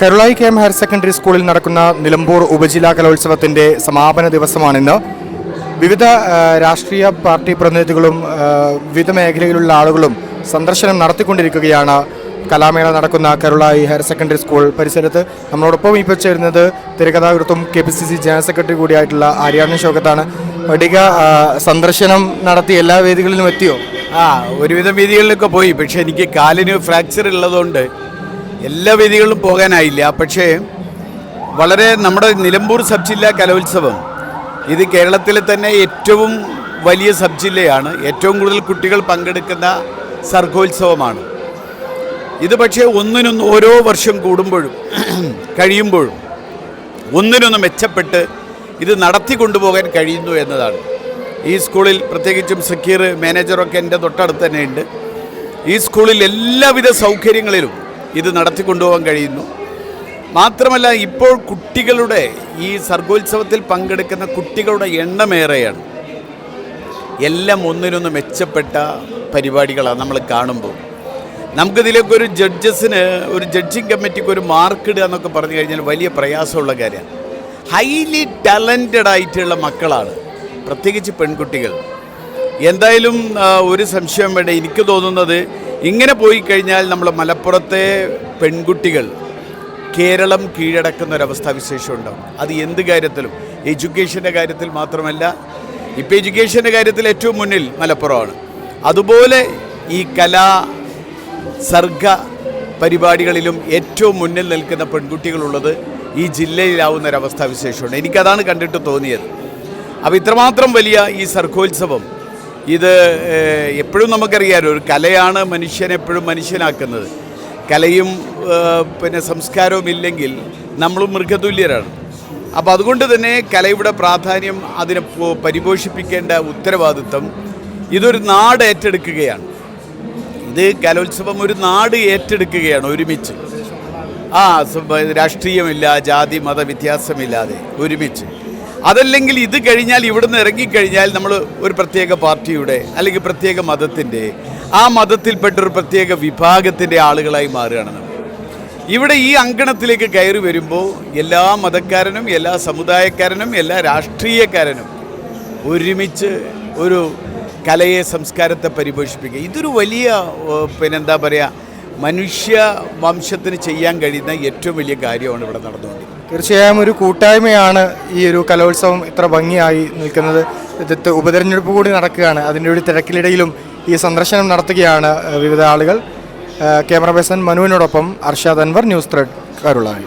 Karulai K M higher secondary സ്കൂളിൽ നടക്കുന്ന നിലമ്പൂർ ഉപജില്ലാ കലോത്സവത്തിന്റെ സമാപന ദിവസമാണിന്ന്. വിവിധ രാഷ്ട്രീയ പാർട്ടി പ്രതിനിധികളും വിവിധ മേഖലയിലുള്ള ആളുകളും സന്ദർശനം നടത്തിക്കൊണ്ടിരിക്കുകയാണ്. കലാമേള നടക്കുന്ന കരുളായി ഹയർ സെക്കൻഡറി സ്കൂൾ പരിസരത്ത്. നമ്മളോടൊപ്പം ഇപ്പോൾ ചേരുന്നത് തിരക്കഥാകൃത്തും K P C C general secretary കൂടിയായിട്ടുള്ള Aryadan ശോകത്താണ്. പഠിക സന്ദർശനം നടത്തി എല്ലാ വേദികളിലും എത്തിയോ? ആ ഒരുവിധം വേദികളിലൊക്കെ പോയി. പക്ഷേ എനിക്ക് കാലിന് ഫ്രാക്ചർ ഉള്ളതുകൊണ്ട് എല്ലാ വേദികളിലും പോകാനായില്ല. പക്ഷേ വളരെ നമ്മുടെ നിലമ്പൂർ സബ് ജില്ലാ കലോത്സവം ഇത് കേരളത്തിലെ തന്നെ ഏറ്റവും വലിയ സബ് ജില്ലയാണ് ഏറ്റവും കൂടുതൽ കുട്ടികൾ പങ്കെടുക്കുന്ന സർഗോത്സവമാണ്. ഇത് പക്ഷേ ഒന്നിനൊന്ന് ഓരോ വർഷം കൂടുമ്പോഴും കഴിയുമ്പോഴും ഒന്നിനൊന്ന് മെച്ചപ്പെട്ട് ഇത് നടത്തി കൊണ്ടുപോകാൻ കഴിയുന്നു എന്നതാണ്. ഈ സ്കൂളിൽ പ്രത്യേകിച്ചും സക്കീർ മാനേജറൊക്കെ എന്റെ തൊട്ടടുത്ത് തന്നെയുണ്ട്. ഈ സ്കൂളിൽ എല്ലാവിധ സൗകര്യങ്ങളിലും ഇത് നടത്തി കൊണ്ടുപോകാൻ കഴിയുന്നു. മാത്രമല്ല ഇപ്പോൾ കുട്ടികളുടെ ഈ സർഗോത്സവത്തിൽ പങ്കെടുക്കുന്ന കുട്ടികളുടെ എണ്ണമേറെയാണ് എല്ലാം ഒന്നിനൊന്ന് മെച്ചപ്പെട്ട പരിപാടികളാണ് നമ്മൾ കാണുമ്പോൾ. നമുക്കിതിലേക്ക് ഒരു ജഡ്ജസിന് ഒരു ജഡ്ജിങ് കമ്മിറ്റിക്ക് ഒരു മാർക്ക് ഇടുക എന്നൊക്കെ പറഞ്ഞു കഴിഞ്ഞാൽ വലിയ പ്രയാസമുള്ള കാര്യമാണ്. ഹൈലി ടാലന്റഡ് ആയിട്ടുള്ള മക്കളാണ്. പ്രത്യേകിച്ച് പെൺകുട്ടികൾ. എന്തായാലും ഒരു സംശയം വേണ്ട. എനിക്ക് തോന്നുന്നത് ഇങ്ങനെ പോയി കഴിഞ്ഞാൽ നമ്മൾ മലപ്പുറത്തെ പെൺകുട്ടികൾ കേരളം കീഴടക്കുന്ന ഒരവസ്ഥാവിശേഷം ഉണ്ടാവും. അത് എന്ത് കാര്യത്തിലും? എഡ്യൂക്കേഷന്റെ കാര്യത്തിൽ മാത്രമല്ല ഇപ്പോൾ എഡ്യൂക്കേഷന്റെ കാര്യത്തിൽ ഏറ്റവും മുന്നിൽ മലപ്പുറമാണ്. അതുപോലെ ഈ കലാ സർഗ പരിപാടികളിലും ഏറ്റവും മുന്നിൽ നിൽക്കുന്ന പെൺകുട്ടികളുള്ളത് ഈ ജില്ലയിലാവുന്ന ഒരവസ്ഥാവിശേഷമുണ്ട് എനിക്കതാണ് കണ്ടിട്ട് തോന്നിയത്. അപ്പോൾ ഇത്രമാത്രം വലിയ ഈ സർഗോത്സവം ഇത് എപ്പോഴും നമുക്കറിയാം ഒരു കലയാണ് മനുഷ്യനെ എപ്പോഴും മനുഷ്യനാക്കുന്നത്. കലയും പിന്നെ സംസ്കാരവും ഇല്ലെങ്കിൽ നമ്മളും മൃഗതുല്യരാണ്. അപ്പോൾ അതുകൊണ്ട് തന്നെ കലയുടെ പ്രാധാന്യം അതിനെ പരിപോഷിപ്പിക്കേണ്ട ഉത്തരവാദിത്വം ഇതൊരു നാട് ഏറ്റെടുക്കുകയാണ്. ഇത് കലോത്സവം ഒരു നാട് ഏറ്റെടുക്കുകയാണ് ഒരുമിച്ച്. ആ രാഷ്ട്രീയമില്ല ജാതി മത വ്യത്യാസമില്ലാതെ ഒരുമിച്ച്. അതല്ലെങ്കിൽ ഇത് കഴിഞ്ഞാൽ ഇവിടുന്ന് ഇറങ്ങിക്കഴിഞ്ഞാൽ നമ്മൾ ഒരു പ്രത്യേക പാർട്ടിയുടെ അല്ലെങ്കിൽ പ്രത്യേക മതത്തിന്റെ ആ മതത്തിൽപ്പെട്ട ഒരു പ്രത്യേക വിഭാഗത്തിന്റെ ആളുകളായി മാറുകയാണ് നമ്മൾ. ഇവിടെ ഈ അങ്കണത്തിലേക്ക് കയറി വരുമ്പോൾ എല്ലാ മതക്കാരനും എല്ലാ സമുദായക്കാരനും എല്ലാ രാഷ്ട്രീയക്കാരനും ഒരുമിച്ച് ഒരു കലയെ സംസ്കാരത്തെ പരിപോഷിപ്പിക്കുക. ഇതൊരു വലിയ പിന്നെ പിന്നെന്താ പറയുക മനുഷ്യ വംശത്തിന് ചെയ്യാൻ കഴിയുന്ന ഏറ്റവും വലിയ കാര്യമാണ് ഇവിടെ നടന്നുകൊണ്ടിരിക്കുന്നത്. തീർച്ചയായും ഒരു കൂട്ടായ്മയാണ് ഈ ഒരു കലോത്സവം ഇത്ര ഭംഗിയായി നിൽക്കുന്നത്. ഇത് ഉപതെരഞ്ഞെടുപ്പ് കൂടി നടക്കുകയാണ്. അതിന്റെ ഒരു തിരക്കിലിടയിലും ഈ സന്ദർശനം നടത്തുകയാണ് വിവിധ ആളുകൾ. ക്യാമറ പേഴ്സൺ മനുവിനോടൊപ്പം അർഷാദ് അൻവർ ന്യൂസ് ത്രെഡ് കരുളായി.